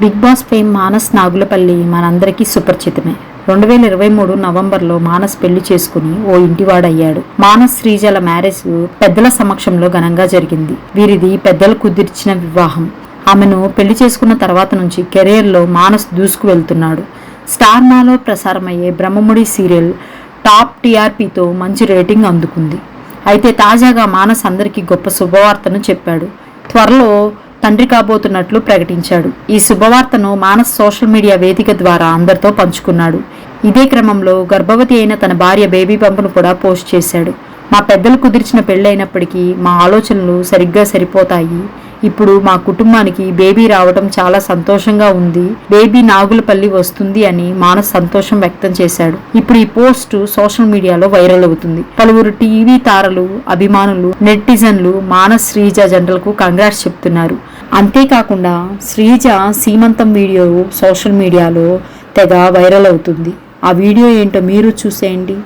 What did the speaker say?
Big Boss fame Manas Nagulapalli మనందరికీ సుపరిచితమే. రెండు వేల ఇరవై మూడు నవంబర్లో మానస్ పెళ్ళి చేసుకుని ఓ ఇంటివాడయ్యాడు. మానస్ శ్రీజల మ్యారేజ్ పెద్దల సమక్షంలో ఘనంగా జరిగింది. వీరిది పెద్దలు కుదిర్చిన వివాహం. ఆమెను పెళ్ళి చేసుకున్న తర్వాత నుంచి కెరీర్లో మానస్ దూసుకు వెళ్తున్నాడు. స్టార్ మాలో ప్రసారమయ్యే బ్రహ్మముడి సీరియల్ టాప్ టీఆర్పీతో మంచి రేటింగ్ అందుకుంది. అయితే తాజాగా మానస్ అందరికీ గొప్ప శుభవార్తను చెప్పాడు. త్వరలో తండ్రి కాబోతున్నట్లు ప్రకటించాడు. ఈ శుభవార్తను మానస్ సోషల్ మీడియా వేదిక ద్వారా అందరితో పంచుకున్నాడు. ఇదే క్రమంలో గర్భవతి అయిన తన భార్య బేబీ పంపును కూడా పోస్ట్ చేశాడు. మా పెద్దలు కుదిర్చిన పెళ్ళైనప్పటికీ మా ఆలోచనలు సరిగ్గా సరిపోతాయి. ఇప్పుడు మా కుటుంబానికి బేబీ రావడం చాలా సంతోషంగా ఉంది. బేబీ నాగులపల్లి వస్తుంది అని మానస్ సంతోషం వ్యక్తం చేశాడు. ఇప్పుడు ఈ పోస్ట్ సోషల్ మీడియాలో వైరల్ అవుతుంది. పలువురు టీవీ తారలు అభిమానులు నెటిజన్లు మానస్ శ్రీజ జనరల్కు కంగ్రాట్స్ చెప్తున్నారు. అంతేకాకుండా శ్రీజ సీమంతం వీడియో సోషల్ మీడియాలో తెగ వైరల్ అవుతుంది. ఆ వీడియో ఏంటో మీరు చూసేయండి.